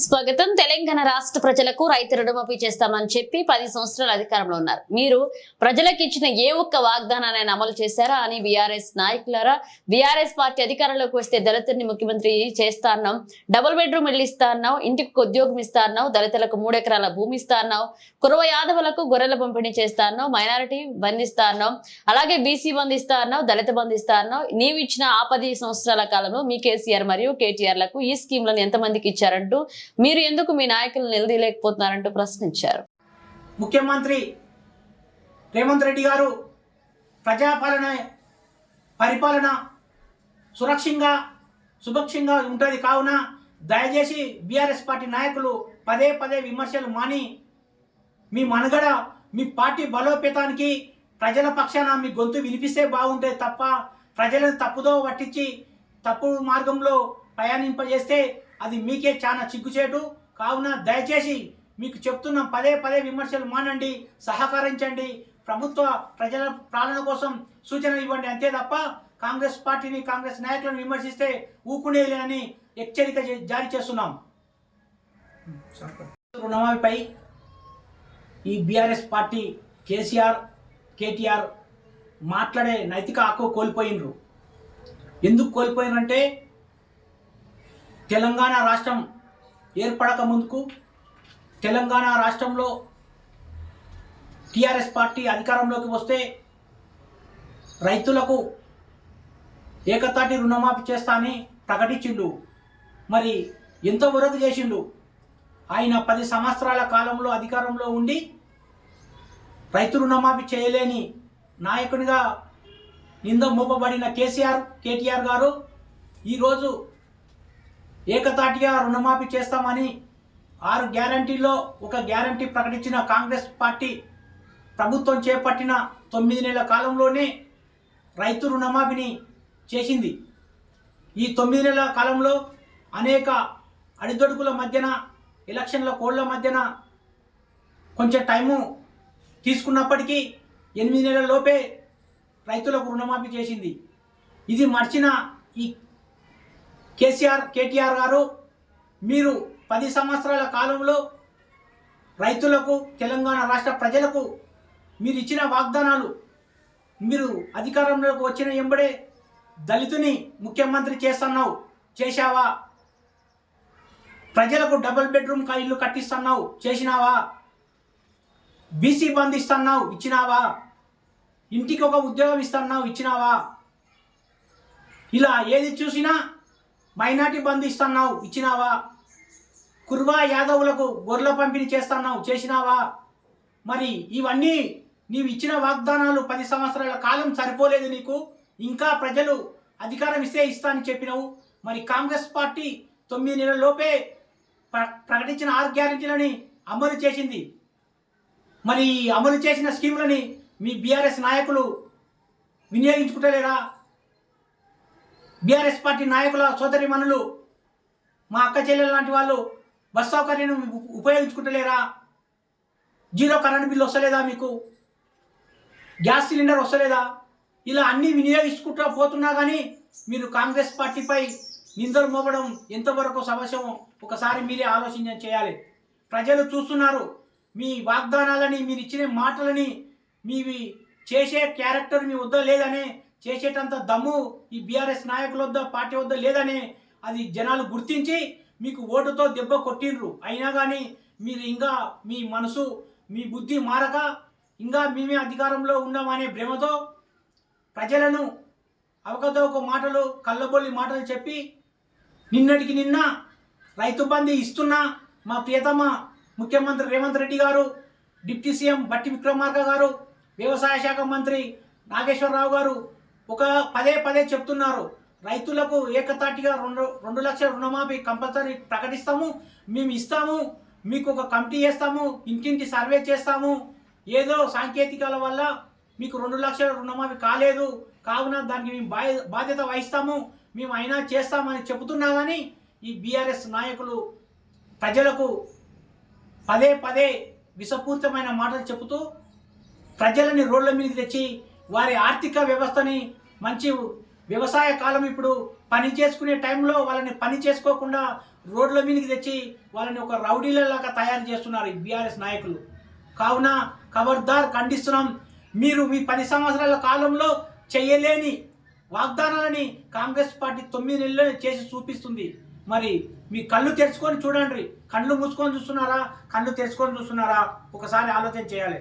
స్వాగతం. తెలంగాణ రాష్ట్ర ప్రజలకు రైతు రుణమాఫీ చేస్తామని చెప్పి పది సంవత్సరాల అధికారంలో ఉన్నారు. మీరు ప్రజలకు ఇచ్చిన ఏ ఒక్క వాగ్దానాన్ని అమలు చేశారా అని బీఆర్ఎస్ నాయకులారా? బీఆర్ఎస్ పార్టీ అధికారంలోకి వస్తే దళితుడిని ముఖ్యమంత్రి చేస్తా అన్నాం డబుల్ బెడ్రూమ్ ఇల్లు ఇస్తా అన్నావు ఇంటికి ఉద్యోగం ఇస్తా అన్నావు దళితులకు మూడెకరాల భూమి ఇస్తా అన్నావు కురవ యాదవులకు గొర్రెల పంపిణీ చేస్తా అన్నావు మైనారిటీ బంధిస్తా అన్నావు అలాగే బీసీ బంధిస్తా అన్నావు దళిత బంధిస్తా అన్నావు నీవు ఇచ్చిన ఆ పది సంవత్సరాల కాలంలో మీ కేసీఆర్ మరియు కేటీఆర్లకు ఈ స్కీమ్లను ఎంతమందికి ఇచ్చారంటూ మీరు ఎందుకు మీ నాయకులను నిలదీయలేకపోతున్నారంటూ ప్రశ్నించారు. ముఖ్యమంత్రి రేవంత్ రెడ్డి గారు ప్రజాపాలన పరిపాలన సురక్షంగా సుభక్షంగా ఉంటుంది కావున దయచేసి బీఆర్ఎస్ పార్టీ నాయకులు పదే పదే విమర్శలు మాని మీ మనుగడ మీ పార్టీ బలోపేతానికి ప్రజల పక్షాన మీ గొంతు వినిపిస్తే బాగుంటుంది తప్ప ప్రజలను తప్పుదో పట్టించి తప్పు మార్గంలో ప్రయాణింపజేస్తే అది మీకే చాలా చిగ్గుచేటు. కావున దయచేసి మీకు చెప్తున్నాం పదే పదే విమర్శలు మానండి సహకరించండి. ప్రభుత్వ ప్రజల పాలన కోసం సూచనలు ఇవ్వండి అంతే తప్ప కాంగ్రెస్ పార్టీని కాంగ్రెస్ నాయకులను విమర్శిస్తే ఊకునేది అని హెచ్చరిక జారీ చేస్తున్నాం. రుణమాఫీపై ఈ బీఆర్ఎస్ పార్టీ కేసీఆర్ కేటీఆర్ మాట్లాడే నైతిక హక్కు కోల్పోయినరు. ఎందుకు కోల్పోయినంటే తెలంగాణ రాష్ట్రం ఏర్పడక ముందుకు తెలంగాణ రాష్ట్రంలో టీఆర్ఎస్ పార్టీ అధికారంలోకి వస్తే రైతులకు ఏకతాటి రుణమాఫీ చేస్తా అని ప్రకటించిండు. మరి ఎంతో ఎంతవరకు చేసిండు? ఆయన పది సంవత్సరాల కాలంలో అధికారంలో ఉండి రైతు రుణమాఫీ చేయలేని నాయకునిగా నింద మోపబడిన కేసీఆర్ కేటీఆర్ గారు ఈరోజు ఏకతాటిగా రుణమాఫీ చేస్తామని ఆరు గ్యారంటీల్లో ఒక గ్యారంటీ ప్రకటించిన కాంగ్రెస్ పార్టీ ప్రభుత్వం చేపట్టిన తొమ్మిది నెలల కాలంలోనే రైతు రుణమాఫీని చేసింది. ఈ తొమ్మిది నెలల కాలంలో అనేక అడిదొడుకుల మధ్యన ఎలక్షన్ల కోళ్ళ మధ్యన కొంచెం టైము తీసుకున్నప్పటికీ ఎనిమిది నెలల లోపే రైతులకు రుణమాఫీ చేసింది. ఇది మర్చిన ఈ కేసీఆర్ కేటీఆర్ గారు మీరు పది సంవత్సరాల కాలంలో రైతులకు తెలంగాణ రాష్ట్ర ప్రజలకు మీరు ఇచ్చిన వాగ్దానాలు మీరు అధికారంలోకి వచ్చిన ఎంబడే దళితుని ముఖ్యమంత్రి చేస్తున్నావు చేశావా? ప్రజలకు డబుల్ బెడ్రూమ్ ఇల్లు కట్టిస్తున్నావు చేసినావా? బీసీ బంద్ ఇస్తున్నావు ఇచ్చినావా? ఇంటికి ఒక ఉద్యోగం ఇస్తున్నావు ఇచ్చినావా? ఇలా ఏది చూసినా మైనార్టీ బంధు ఇస్తున్నావు ఇచ్చినావా? కుర్వా యాదవులకు గొర్రెల పంపిణీ చేస్తున్నావు చేసినావా? మరి ఇవన్నీ నీవు ఇచ్చిన వాగ్దానాలు పది సంవత్సరాల కాలం సరిపోలేదు నీకు. ఇంకా ప్రజలు అధికారం ఇస్తే ఇస్తా అని చెప్పినావు. మరి కాంగ్రెస్ పార్టీ తొమ్మిది నెలల లోపే ప్ర- ప్రకటించిన ఆరు గ్యారెంటీలని అమలు చేసింది. మరి ఈ అమలు చేసిన స్కీములని మీ బీఆర్ఎస్ నాయకులు వినియోగించుకుంటలేరా? బీఆర్ఎస్ పార్టీ నాయకుల సోదరిమణులు మా అక్క చెల్లెలు లాంటి వాళ్ళు బస్ సౌకర్యం ఉపయోగించుకుంటలేరా? జీరో కరెంట్ బిల్ వస్తలేదా మీకు? గ్యాస్ సిలిండర్ వస్తలేదా? ఇలా అన్నీ వినియోగించుకుంటూ పోతున్నా కానీ మీరు కాంగ్రెస్ పార్టీపై నిందలు మోపడం ఎంతవరకు సమస్యమో ఒకసారి మీరే ఆలోచన చేయాలి. ప్రజలు చూస్తున్నారు. మీ వాగ్దానాలని మీరు ఇచ్చిన మాటలని మీవి చేసే క్యారెక్టర్ మీ వద్ద లేదనే చేసేటంత దమ్ము ఈ బీఆర్ఎస్ నాయకుల వద్ద పార్టీ వద్ద లేదనే అది జనాలు గుర్తించి మీకు ఓటుతో దెబ్బ కొట్టిండ్రు. అయినా కానీ మీరు ఇంకా మీ మనసు మీ బుద్ధి మారక ఇంకా మేమే అధికారంలో ఉన్నామనే భ్రమతో ప్రజలను అవకతవక మాటలు కళ్ళబొల్లి మాటలు చెప్పి నిన్నటికి నిన్న రైతు బంధు ఇస్తున్న మా ప్రియతమ ముఖ్యమంత్రి రేవంత్ రెడ్డి గారు డిప్యూటీ సీఎం బట్టి విక్రమార్క గారు వ్యవసాయ శాఖ మంత్రి నాగేశ్వరరావు గారు ఒక పదే పదే చెప్తున్నారు. రైతులకు ఏకతాటిగా రెండు రెండు లక్షల రుణమాఫీ కంపల్సరీ ప్రకటిస్తాము. మేము ఇస్తాము. మీకు ఒక కమిటీ చేస్తాము ఇంటింటి సర్వే చేస్తాము. ఏదో సాంకేతికాల వల్ల మీకు రెండు లక్షల రుణమాఫీ కాలేదు. కావున దానికి మేము బాధ్య బాధ్యత వహిస్తాము. మేము అయినా చేస్తామని చెబుతున్నా కానీ ఈ బీఆర్ఎస్ నాయకులు ప్రజలకు పదే పదే విషపూరితమైన మాటలు చెబుతూ ప్రజలని రోడ్ల మీద తెచ్చి వారి ఆర్థిక వ్యవస్థని మంచి వ్యవసాయ కాలం ఇప్పుడు పని చేసుకునే టైంలో వాళ్ళని పని చేసుకోకుండా రోడ్ల మీదకి తెచ్చి వాళ్ళని ఒక రౌడీలలాగా తయారు చేస్తున్నారు ఈ బీఆర్ఎస్ నాయకులు. కావున ఖబర్దార్ ఖండిస్తున్నాం. మీరు మీ పది సంవత్సరాల కాలంలో చేయలేని వాగ్దానాలని కాంగ్రెస్ పార్టీ తొమ్మిది నెలల్లో చేసి చూపిస్తుంది. మరి మీ కళ్ళు తెరుచుకొని చూడండి. కళ్ళు మూసుకొని చూస్తున్నారా? కళ్ళు తెరుచుకొని చూస్తున్నారా? ఒకసారి ఆలోచన చేయాలి.